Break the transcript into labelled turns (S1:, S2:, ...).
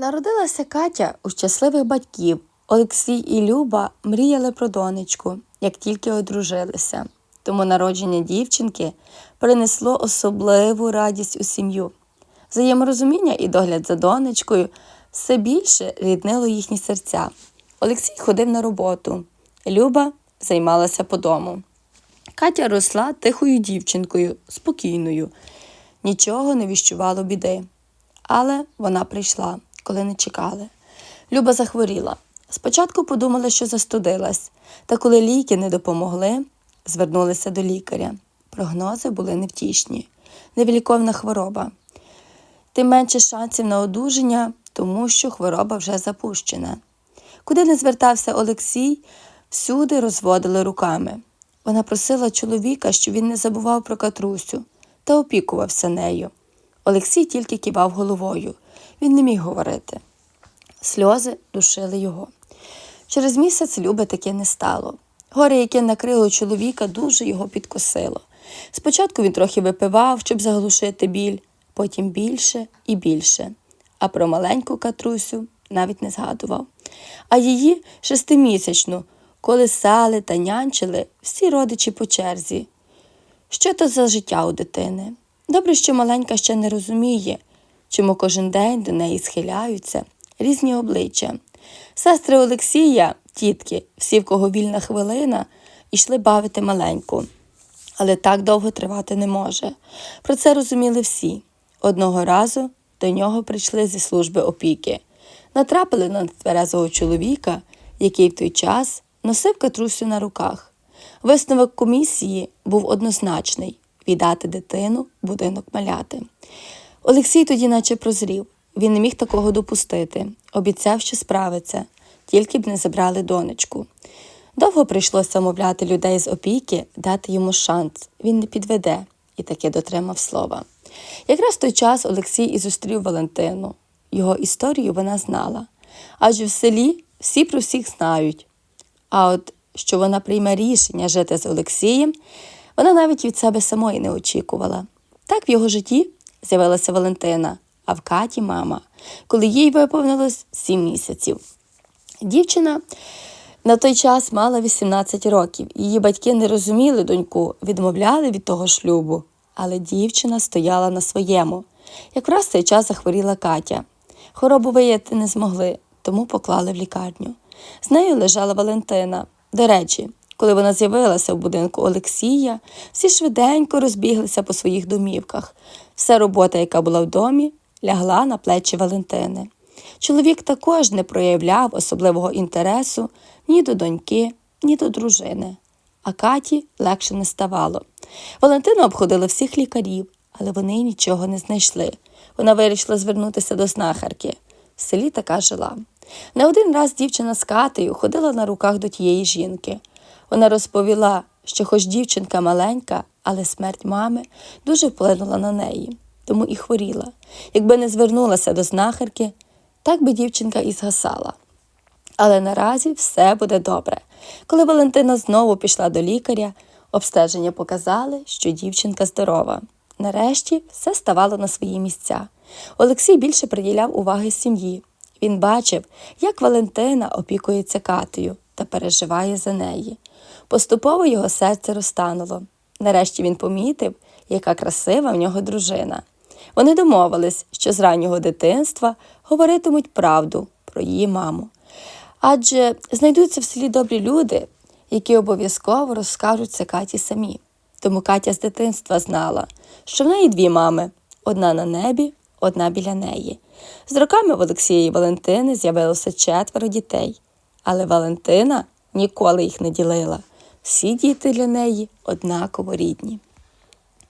S1: Народилася Катя у щасливих батьків. Олексій і Люба мріяли про донечку, як тільки одружилися. Тому народження дівчинки принесло особливу радість у сім'ю. Взаєморозуміння і догляд за донечкою все більше ріднило їхні серця. Олексій ходив на роботу, Люба займалася по дому. Катя росла тихою дівчинкою, спокійною, нічого не віщувало біди. Але вона прийшла, коли не чекали. Люба захворіла. Спочатку подумала, що застудилась, та коли ліки не допомогли, звернулися до лікаря. Прогнози були невтішні, невіліковна хвороба. Тим менше шансів на одужання, тому що хвороба вже запущена. Куди не звертався Олексій, всюди розводили руками. Вона просила чоловіка, щоб він не забував про Катрусю та опікувався нею. Олексій тільки кивав головою. Він не міг говорити. Сльози душили його. Через місяць Люби таки не стало. Горе, яке накрило чоловіка, дуже його підкосило. Спочатку він трохи випивав, щоб заглушити біль, потім більше і більше. А про маленьку Катрусю навіть не згадував. А її шестимісячну колисали та нянчили всі родичі по черзі. Що то за життя у дитини? Добре, що маленька ще не розуміє, чому кожен день до неї схиляються різні обличчя. Сестри Олексія, тітки, всі, в кого вільна хвилина, йшли бавити маленьку. Але так довго тривати не може. Про це розуміли всі. Одного разу до нього прийшли зі служби опіки. Натрапили на тверезого чоловіка, який в той час носив катрусю на руках. Висновок комісії був однозначний віддати дитину будинок маляти. Олексій тоді наче прозрів. Він не міг такого допустити, обіцяв, що справиться, тільки б не забрали донечку. Довго прийшлося мовляти людей з опіки, дати йому шанс, він не підведе і таки дотримав слова. Якраз в той час Олексій і зустрів Валентину. Його історію вона знала, адже в селі всі про всіх знають. А от що вона прийме рішення жити з Олексієм, вона навіть від себе самої не очікувала. Так в його житті з'явилася Валентина, а в Каті мама, коли їй виповнилось сім місяців. Дівчина на той час мала 18 років. Її батьки не розуміли доньку, відмовляли від того шлюбу. Але дівчина стояла на своєму. Якраз цей час захворіла Катя. Хворобу вияти не змогли, тому поклали в лікарню. З нею лежала Валентина. До речі, коли вона з'явилася в будинку Олексія, всі швиденько розбіглися по своїх домівках. Вся робота, яка була в домі, лягла на плечі Валентини. Чоловік також не проявляв особливого інтересу ні до доньки, ні до дружини. А Каті легше не ставало. Валентина обходила всіх лікарів, але вони нічого не знайшли. Вона вирішила звернутися до знахарки. В селі така жила. Не один раз дівчина з Катею ходила на руках до тієї жінки. Вона розповіла, що, хоч дівчинка маленька, але смерть мами дуже вплинула на неї, тому і хворіла. Якби не звернулася до знахарки, так би дівчинка і згасала. Але наразі все буде добре. Коли Валентина знову пішла до лікаря, обстеження показали, що дівчинка здорова. Нарешті все ставало на свої місця. Олексій більше приділяв уваги сім'ї. Він бачив, як Валентина опікується Катею та переживає за неї. Поступово його серце розтануло. Нарешті він помітив, яка красива в нього дружина. Вони домовились, що з раннього дитинства говоритимуть правду про її маму. Адже знайдуться в селі добрі люди, які обов'язково розкажуть це Каті самі. Тому Катя з дитинства знала, що в неї дві мами одна на небі, одна біля неї. З роками в Олексія і Валентини з'явилося четверо дітей, але Валентина ніколи їх не ділила. Всі діти для неї однаково рідні.